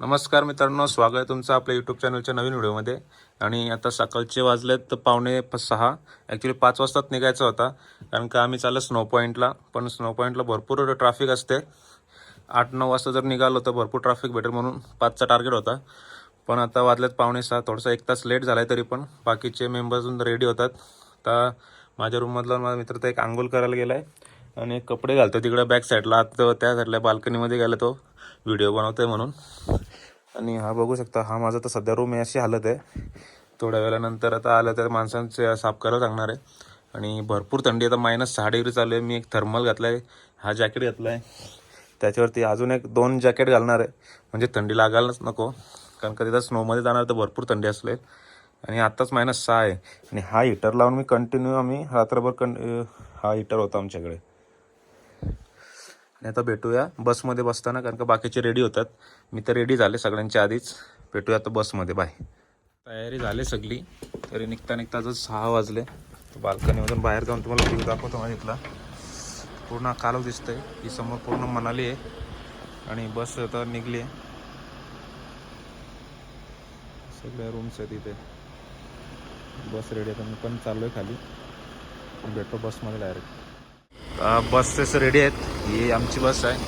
नमस्कार मित्रांनो स्वागत आहे तुमचं आपल्या यूट्यूब चॅनलच्या नवीन व्हिडिओमध्ये. आणि आता सकाळचे वाजलेत पावणे प- सहा. ॲक्च्युली पाच वाजताच निघायचा होता कारण का आम्ही चाललं स्नो पॉईंटला पण स्नो पॉईंटला भरपूर ट्रॅफिक असते. आठ नऊ वाजता जर निघालो तर भरपूर ट्रॅफिक भेटेल म्हणून पाचचा टार्गेट होता. पण आता वाजलेत पावणे सहा थोडासा एक तास लेट झाला आहे तरी पण बाकीचे मेंबर्स रेडी होतात. आता माझ्या रूममधला माझा मित्र तर एक आंघोळ करायला गेला आहे आणि कपडे घालतो तिकडे बॅक साईडला आता त्या साईडला बाल्कनीमध्ये गेला तो. व्हिडिओ बनवतोय म्हणून. आणि हा बघू शकता हा माझा तर सध्या रूम आहे अशी हालत आहे. थोड्या वेळानंतर आता आलं तर माणसांचे साफ करायला सांगणार आहे. आणि भरपूर थंडी आता मायनस सहा डिग्री चालू आहे. मी एक थर्मल घातला आहे हा जॅकेट घातला आहे त्याच्यावरती अजून एक दोन जॅकेट घालणार आहे. म्हणजे थंडी लागायलाच नको कारण का तिथं स्नोमध्ये जाणार तर भरपूर थंडी असले आणि आत्ताच मायनस सहा आहे. आणि हा हिटर लावून मी कंटिन्यू आम्ही रात्रभर कं हा हिटर होता आमच्याकडे. आणि आता भेटूया बसमध्ये बसताना कारण का बाकीचे रेडी होतात. मी तर रेडी झाले सगळ्यांच्या आधीच. भेटूया आता बसमध्ये बाय तयारी झाली सगळी. तरी निघता निघता सहा वाजले. बाल्कनीमधून बाहेर जाऊन तुम्हाला व्ह्यू दाखवतो माझ्या इथला. पूर्ण कालव दिसतंय. ही समोर पूर्ण मनाली आहे. आणि बस आता निघली आहे. सगळ्या रूम्स आहेत इथे. बस रेडी आहे मी पण चाललो आहे खाली. भेटतो बसमध्ये डायरेक्ट बसेस रेडी आहेत. ही आमची बस आहे.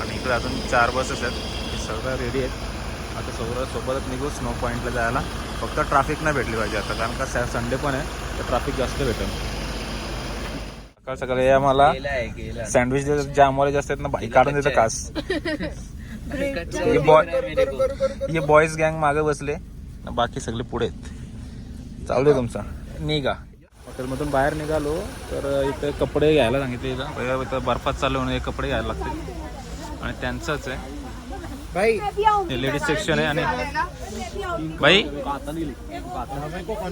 आणि इकडे अजून चार बसेस आहेत. हे सगळं रेडी आहेत. आता सगळं सोबतच निघू स्नो पॉईंटला जायला. फक्त ट्रॅफिक नाही भेटली पाहिजे आता कारण का संडे पण आहे तर ट्रॅफिक जास्त भेटेल. सकाळ सकाळी या मला सँडविच जामवाले जास्त आहेत ना बाईक काढून देतं कास हे बॉय हे बॉईज गँग मागे बसले. बाकी सगळे पुढे आहेत. चालू दे तुमचा. निघा. हॉटेलमधून बाहेर निघालो तर इथे कपडे घ्यायला सांगितले इथं. बर्फात चालू म्हणून हे कपडे घ्यायला लागतील. आणि त्यांचंच आहे. हे लेडीज सेक्शन आहे आणि भाई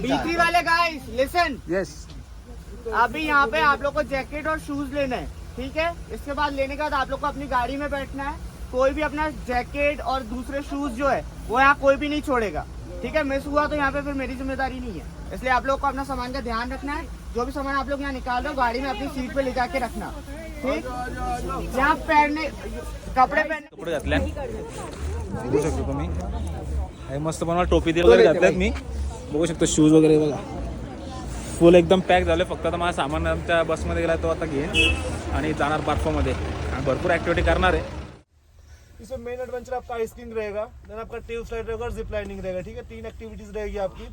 बीकरी वाले गाइस लिसन येस अभी यहाँ पे आप लोग को जैकेट और शूज लेना है ठीक है? इसके बाद लेने के बाद आप लोग को अपनी गाड़ी में बैठना है। कोई भी अपना जैकेट और दूसरे शूज जो है वो यहाँ कोई भी नहीं छोड़ेगा। ठीक है मिस हुआ तो यहाँ पे फिर मेरी जिम्मेदारी नहीं है। इसलिए आप लोग को अपना सामान का ध्यान रखना है। जो भी सामान आप लोग यहाँ निकाल रहे हो गाड़ी में अपनी सीट पे ले जाके रखना। ठीक? यहाँ पहनने कपड़े पहनने कपडे घातले बघू शकतो तुम्ही. हे मस्त बनवा टोपी ते वगैरे घातल्यात मी. बघू शकतो शूज वगैरे बघा. फुल एकदम पॅक झाले. फक्त आता माझा सामान आमच्या बसमध्ये गेला तो आता घेईन. आणि जाणार आणि भरपूर ॲक्टिव्हिटी करणार आहे. इसमें मेन एडवेंचर आपका आइसक्रीम रहेगा देन आपका टेल स्लाइड रहेगा और जिप लाइनिंग रहेगा ठीक है? तीन एक्टिविटीज़ रहेगी आपकी।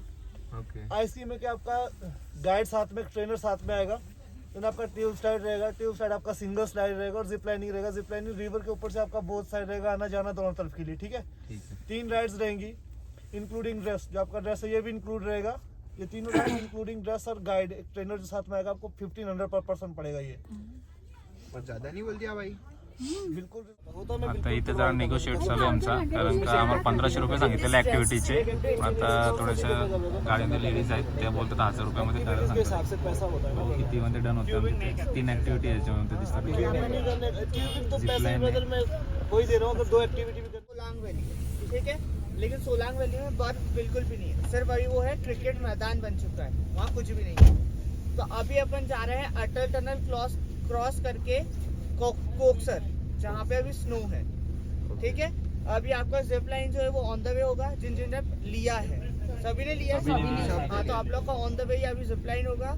आइसक्रीम में क्या आपका गाइड साथ में ट्रेनर साथ में आएगा देन आपका टेल स्लाइड रहेगा टेल स्लाइड आपका सिंगल स्लाइड रहेगा और जिप लाइनिंग रहेगा। जिप लाइनिंग रिवर के ऊपर से आपका बोथ साइड रहेगा आना जाना दोनों तरफ़ के लिए ठीक है? तीन राइड्स रहेंगी इंक्लूडिंग ड्रेस जो आपका ड्रेस है ये भी इंक्लूड रहेगा। ये तीनों राइड इंक्लूडिंग ड्रेस और गाइड एक ट्रेनर जो साथ में आएगा आपको फिफ्टीन हंड्रेड पर पर्सन पड़ेगा ये। ज़्यादा नहीं बोल दिया भाई? आता इथे जरा निगोशिएट चालू आहे आमचा. कारण का आम्हाला पंधराशे रुपये सांगितलेले ॲक्टिव्हिटीचे आता थोड्याशा गाडीमध्ये लेडीज आहेत त्या बोलतात हजार रुपयामध्ये करायला सांगतात. है किती मध्ये डन होतं तीन ॲक्टिव्हिटी याच्यामध्ये दिसतात. एक्टिविटी तो Zip पैसे line की बदल में वही दे रहा हूँ अगर दो एक्टिविटी भी कर सोलांग वैली है, ठीक है? लेकिन सोलांग वैली में बर्फ बिल्कुल भी नहीं है। सिर्फ अभी वो है क्रिकेट मैदान बन चुका है। वहाँ कुछ भी नहीं है। तो अभी अपन जा रहे हैं अटल टनल क्रॉस क्रॉस करके कोकसर जहाँ पे अभी स्नो है। ठीक है? अभी आपका जिप लाइन जो है वो ऑन द वे होगा जिन जिन ने लिया है। सभी ने लिया सभी। हाँ। तो आप लोग का ऑन द वे अभी जिप लाइन होगा।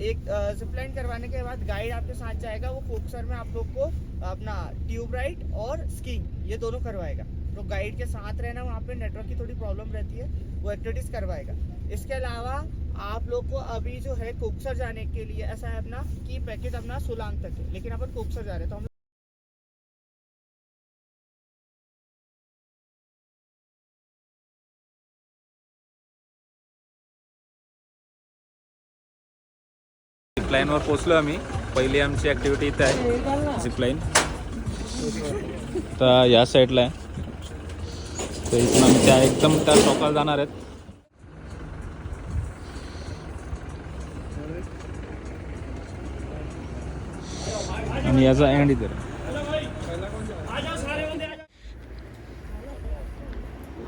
एक जिप लाइन करवाने के बाद गाइड आपके साथ जाएगा वो कोकसर में आप लोग को अपना ट्यूब राइड और स्कीइंग ये दोनों करवाएगा। तो गाइड के साथ रहना वहाँ पे नेटवर्क की थोड़ी प्रॉब्लम रहती है वो एक्टिविटीज़ करवाएगा। इसके अलावा आप लोग को अभी जो है कोकसर जाने के लिए ऐसा है अपना कि पैकेज अपना सोलांग तक है। लेकिन अपन कोकसर जा रहे हैं तो हम झिपलाईनवर पोचलो आम्ही. पहिली आमची ॲक्टिव्हिटी इथे आहे झिपलाईन तर या साईडला आहे. तर इथून आम्ही त्या एकदम त्या टोकाला जाणार आहेत. आणि याचा अँड इतर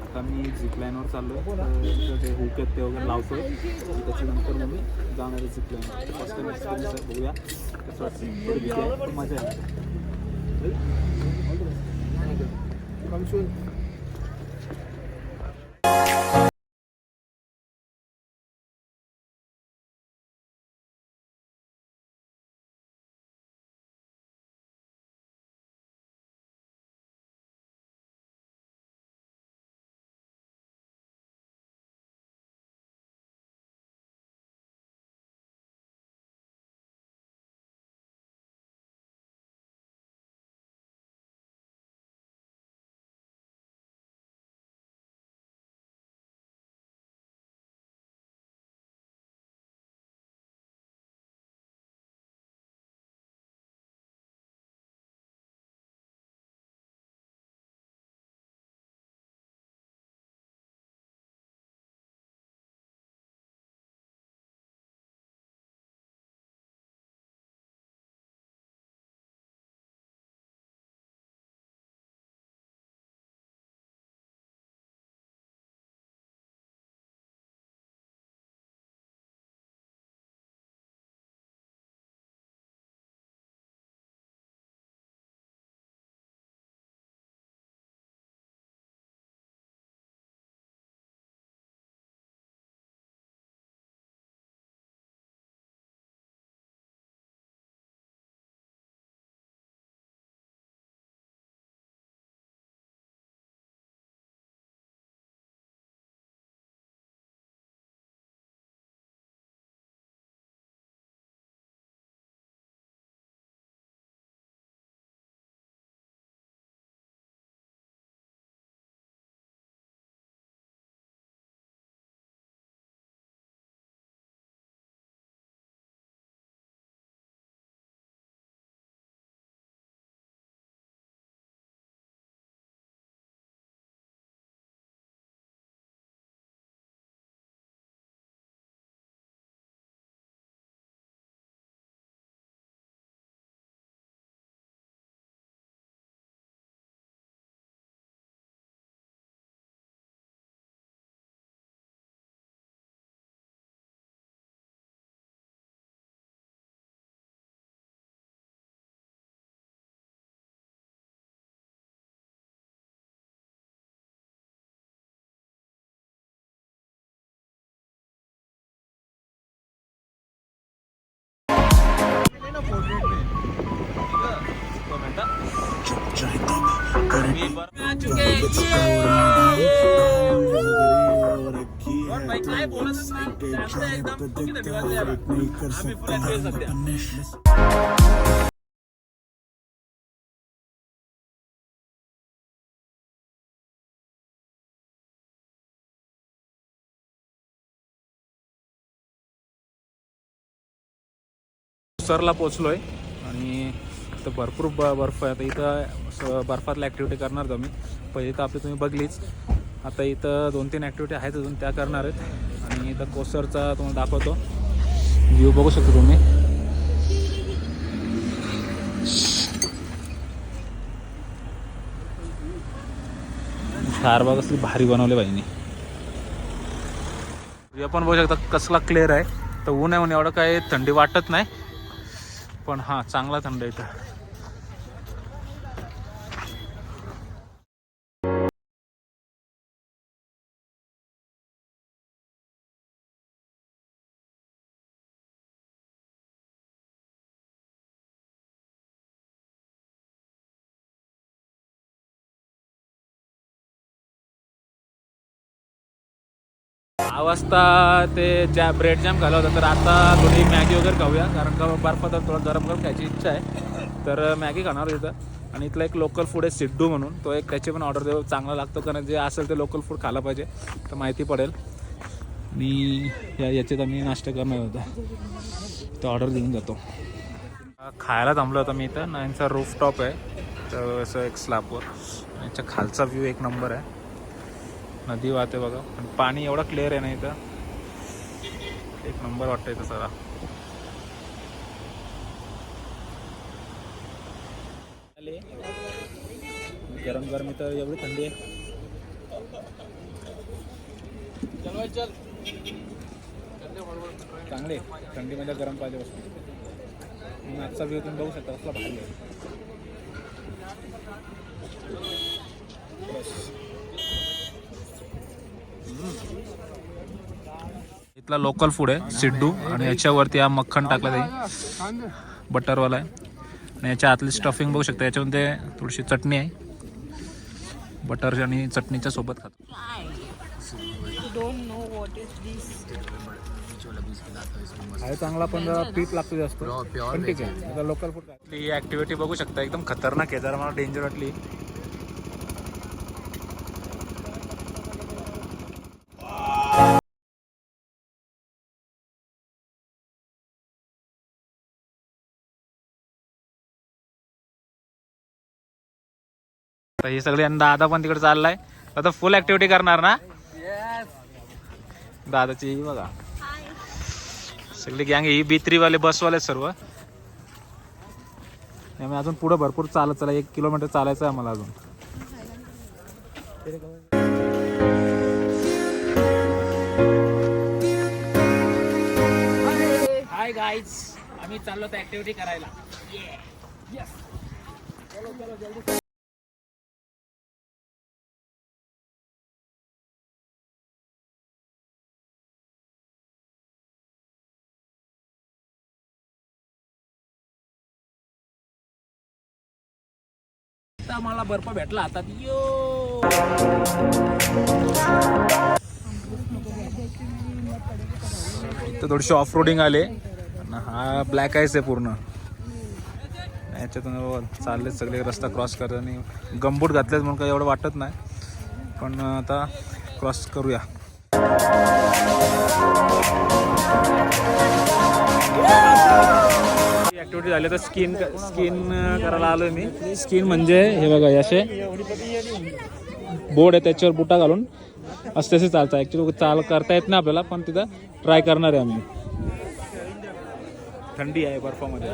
आता मी झिपलाईनवर चाललो ते हुक आहेत ते वगैरे लावतो आणि त्याच्यानंतर मग मी जाणार आहे झिपलाईन फर्स्ट टाइम एक्सपिरियन्स आहे बघूया. कसं वाटतं थोडी आहे पण मजा आहे. सध्या सरला पोचलोय आणि तर भरपूर ब बर्फ आहे. आता इथं असं बर्फातल्या ॲक्टिव्हिटी करणार आहोत आम्ही पहिले तर आपली तुम्ही बघलीच. आता इथं दोन तीन ॲक्टिव्हिटी आहेत अजून त्या करणार आहेत. आणि इथं कोसरचा तुम्हाला दाखवतो. व्ह्यू बघू शकतो तुम्ही. चार बाग असली भारी बनवले पाहिजे हे पण बघू शकता कसला क्लिअर आहे. तर ऊन आहे म्हणून एवढं काही थंडी वाटत नाही. पण हां चांगला थंड आहे इथं. वाजता ते जॅ ब्रेड जॅम खाल्ला होता. तर आता थोडी मॅगी वगैरे खाऊया कारण का बर्फात थोडं गरम गरम खायची इच्छा आहे. तर मॅगी खाणार इथं. आणि इथला एक लोकल फूड आहे सिड्डू म्हणून. तो एक त्याची पण ऑर्डर देऊ चांगला लागतो. कारण जे असेल ते लोकल फूड खायला पाहिजे तर माहिती पडेल. मी या याच्यात आम्ही नाश्ता करणार होता. तो ऑर्डर देऊन जातो. खायला थांबलो होता मी इथं. ना यांचा रूफ टॉप आहे. तर असं एक स्लॅपवर याच्या खालचा व्ह्यू एक नंबर आहे. नदी वाहते बघा. पण पाणी एवढं क्लिअर आहे ना इथं? एक नंबर वाटतं इथं सारा गरम गरम इथं एवढी थंडी आहे. चांगले थंडीमध्ये गरम पाहिजे वस्तू. आजचा व्ह्यू तुम्ही बघू शकता असला भारी आहे. इथला लोकल फूड आहे सिड्डू. आणि याच्यावरती हा मक्खन टाकला जाईल. बटरवाला आहे. आणि याच्या आतली स्टफिंग बघू शकता याच्यामध्ये थोडीशी चटणी आहे. बटर आणि चटणीच्या सोबत खातो. आहे चांगला पण पीठ लागतो जास्त. पण ठीक आहे. लोकल फूड ही ऍक्टिव्हिटी बघू शकता एकदम खतरनाक आहे. जरा मला डेंजर वाटली. तर ही सगळी दादा पण तिकडे चाललाय. आता फुल ऍक्टिव्हिटी करणार ना? दादाची ही बघा. सगळी गँग ही बित्रीवाले बसवाले सर्व. त्यामुळे अजून पुढे भरपूर चालत चला एक किलोमीटर चालायचं आहे आम्हाला अजून. हाय गाईज आम्ही चाललो तर ऍक्टिव्हिटी करायला. आता मला बर्फ भेटला हातात यो. तर थोडीशी ऑफ रोडिंग आले हा ब्लॅक आईस आहे पूर्ण. याच्यातून चालले सगळे रस्ता क्रॉस करत आणि गमबूट घातलेत म्हणून काही एवढं वाटत नाही. पण आता क्रॉस करूया. ऍक्टिव्हिटी झाली तर स्किन स्किन करायला आलो मी. स्किन म्हणजे हे बघा असे बोर्ड आहे त्याच्यावर बुटा घालून असं तसे चालतं. ॲक्च्युली चाल करता येत नाही आपल्याला पण तिथं ट्राय करणार आहे आम्ही. थंडी आहे बर्फामध्ये.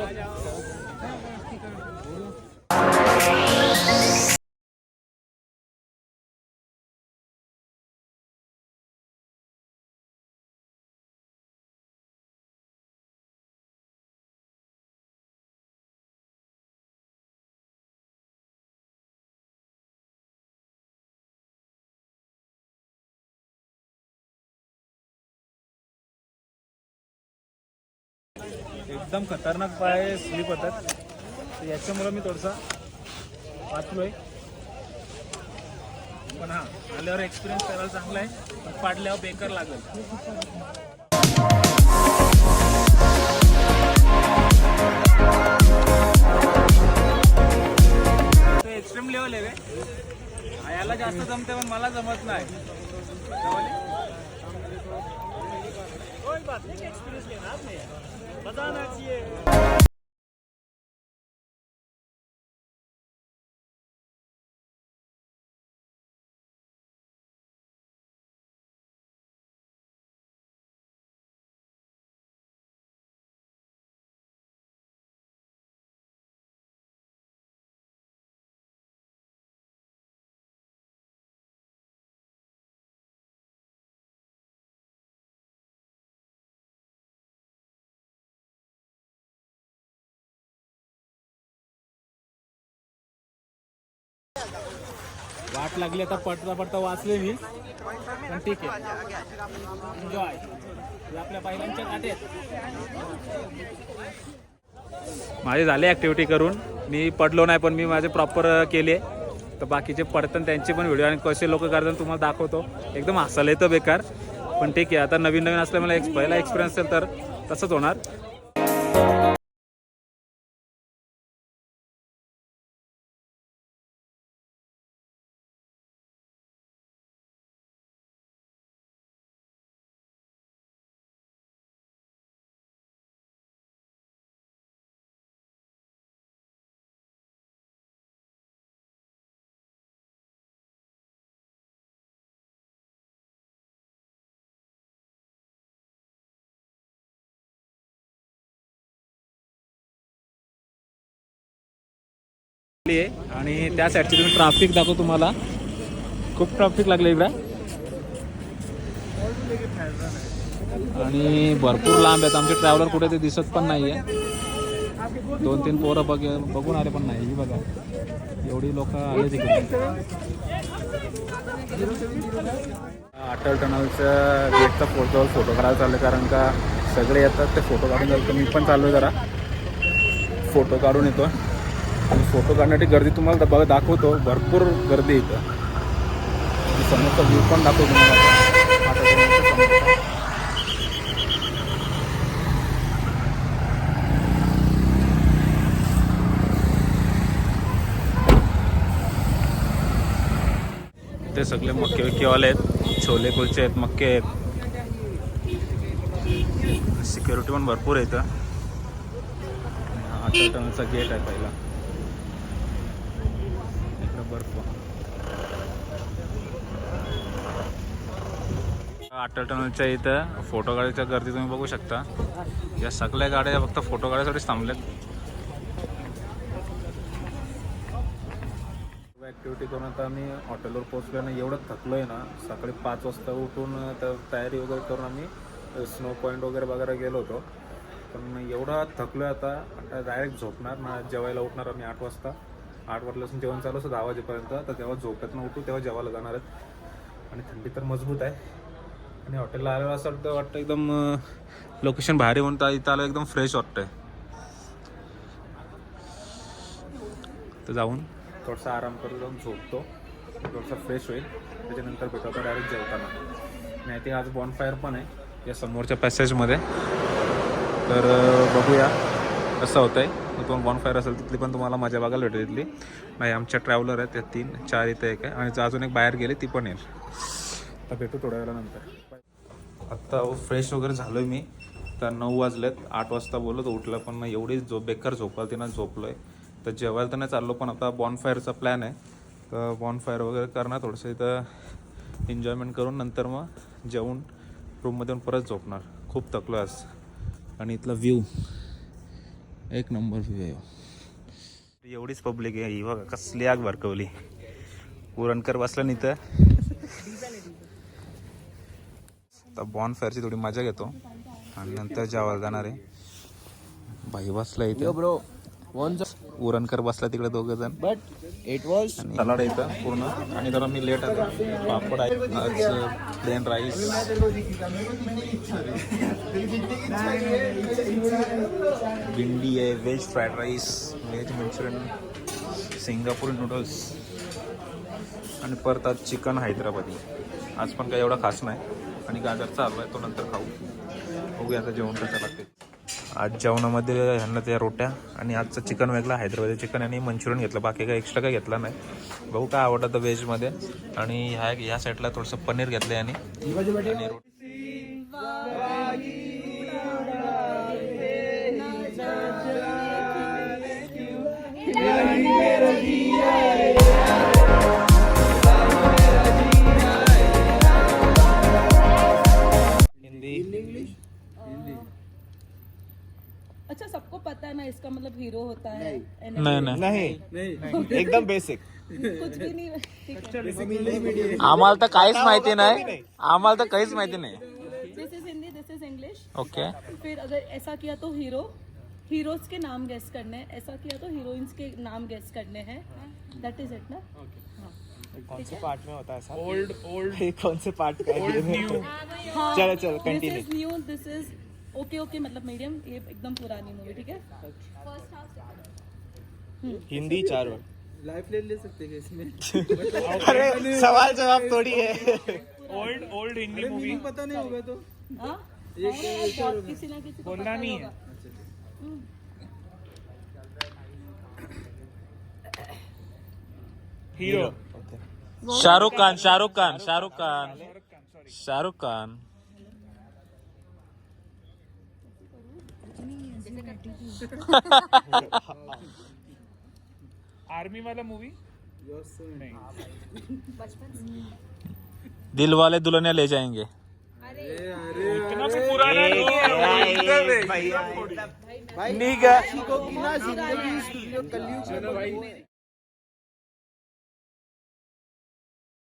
एकदम खतरनाक पाय स्लिप होतात. तर याच्यामुळं मी थोडंसं वाचलो आहे पण हा आल्यावर एक्सपिरियन्स करायला चांगला आहे. पण पाडल्यावर बेकार लागेल. एक्स्ट्रीम लेवल आहे रे याला जास्त जमते पण मला जमत नाही. कोई बात 好的，奶奶。वाट लागली आता पडता पडता वाचले मी. पण ठीक आहे. एन्जॉय आपल्या बैलांच्या काटेत माझे झाले ॲक्टिव्हिटी करून. मी पडलो नाही पण मी माझे प्रॉपर केले. तर बाकीचे पडतात त्यांचे पण व्हिडिओ आणि कसे लोक करतात तुम्हाला दाखवतो. एकदम हसायला येतं बेकार. पण ठीक आहे आता नवीन नवीन असलं मला एक्स पहिला एक्सपिरियन्स असेल तर तसंच होणार. आहे आणि त्या साईडची तुम्ही ट्राफिक दाखव तुम्हाला. खूप ट्राफिक लागले इकडं. आणि भरपूर लांब आहेत. आमचे ट्रॅव्हलर कुठे ते दिसत पण नाही आहे दोन तीन पोरं बघ बघून आले पण नाही. ही बघा. एवढी लोक आले तिकडे. अटल टनलच्या गेटचा फोटो फोटो काढायला चाललं कारण का सगळे येतात. ते फोटो काढून जातात मी पण चाललो जरा. फोटो काढून येतो. आणि फोटो काढण्यासाठी गर्दी तुम्हाला बघा दाखवतो. भरपूर गर्दी इथं. समोरचा व्ह्यू पण दाखवतो तुम्हाला. ते सगळे मक्के विक्केवाले आहेत. छोले कुलचे आहेत मक्के आहेत. सिक्युरिटी पण भरपूर आहे इथं. आठ टनचा गेट आहे पहिला इकडं बर्फ अटल टनलच्या इथं फोटो गाडीच्या गर्दी तुम्ही बघू शकता. या सगळ्या गाड्या फक्त फोटो काढायसाठीच थांबल्यात. ॲक्टिव्हिटी करून आता आम्ही हॉटेलवर पोहोचलो ना एवढं थकलो आहे ना सकाळी पाच वाजता उठून तर तयारी वगैरे करून आम्ही स्नो पॉईंट वगैरे बघायला गेलो होतो. पण एवढा थकलो आहे आता आता डायरेक्ट झोपणार ना जेवायला उठणार आम्ही आठ वाजता. आठ वाजल्यापासून जेवण चालू असं दहा वाजेपर्यंत. तर तेव्हा झोपेतनं उठू तेव्हा जेवायला जाणार आहेत. आणि थंडी तर मजबूत आहे. आणि हॉटेलला आल्यावर असं वाटतं वाटतं एकदम लोकेशन भारी म्हणता इथं आलं एकदम फ्रेश वाटतंय. तर जाऊन थोडासा आराम करून जाऊन झोपतो. थोडासा फ्रेश होईल. त्याच्यानंतर भेटू आता डायरेक्ट जेवताना. नाही ते आज बॉनफायर पण आहे. या समोरच्या पॅसेजमध्ये तर बघूया कसं होतं आहे दोन बॉनफायर असेल तिथली पण तुम्हाला मजा बघायला भेटेल तिथली. नाही आमच्या ट्रॅव्हलर आहेत त्या तीन चार इथे एक आहे. आणि अजून एक बाहेर गेले ती पण येईल. तर भेटू थोड्या वेळानंतर. आत्ता फ्रेश वगैरे झालो आहे मी. तर नऊ वाजलेत आठ वाजता बोलत उठलं पण मग एवढी झोप बेकार झोपाल तिनं झोपलो आहे तर जेवायला तर नाही चाललो पण आता बॉनफायरचा प्लॅन आहे. तर बॉनफायर वगैरे करणार थोडंसं इथं एन्जॉयमेंट करून नंतर मग जेवून रूममध्ये येऊन परत झोपणार. खूप थकलो आज. आणि इथला व्ह्यू एक नंबर व्ह्यू आहे. एवढीच पब्लिक आहे. ही बघा कसली आग भरकवली उरणकर बसला नाही तर आता बॉन फायरची थोडी मजा घेतो. आणि नंतर जेवायला जाणार आहे. भाई बसला इथे. ब्रो उरणकर बसला तिकडे दोघ जण. बट इट वॉज सलाड इथं पूर्ण. आणि जरा मी लेट आहे पापड आहे. आज प्लेन राईस भिंडी आहे veg fried rice veg manchurian Singapore noodles आणि परत आज चिकन हैदराबादी. आज पण काही एवढा खास नाही. आणि गाजर चालू आहे तो नंतर खाऊ बघूया आता जेवण कसं लागते आज जेवणामध्ये ह्यांना त्या रोट्या आणि आजचं चिकन वेगळं हैदराबादी चिकन आणि मंचुरियन घेतलं बाकी काही एक्स्ट्रा काही घेतला नाही बघू काय आवडतं तर व्हेजमध्ये आणि ह्या ह्या साईडला थोडंसं पनीर घेतलं आणि आणि रोटी सबको पता है ना इसका मतलब हीरो होता है? नाही। नाही नहीं। एकदम बेसिक कुछ भी नहीं ठीक है। आम्हाला तर काहीच माहिती नाही। आम्हाला तर काहीच माहिती नाही। This is Hindi this is English okay फिर अगर ऐसा किया तो हीरो हीरोज के नाम गेस करने हैं। ऐसा किया तो हीरोइंस के नाम गेस करने हैं। दैट इज़ इट ना? कौन से पार्ट में होता है ऐसा? ओल्ड ओल्ड कौन से पार्ट का ओल्ड न्यू हाँ चलो, चलो, this is new this is okay okay मतलब मीडियम ये एकदम पुरानी मूवी ठीक है? हिंदी चार वर्ड। लाइफ ले ले सकते हैं इसमें। अरे सवाल जवाब थोड़ी है। ओल्ड ओल्ड हिंदी मूवी पता नहीं होगा तो। हाँ? है किसी ना किसी को बोलना पता नहीं है। हीरो शाहरुख खान शाहरुख खान शाहरुख खान। शाहरुख खान। आर्मी वाला मूवी दिल वाले दुल्हनिया ले जाएँगे। इतना भी पुराना नहीं है।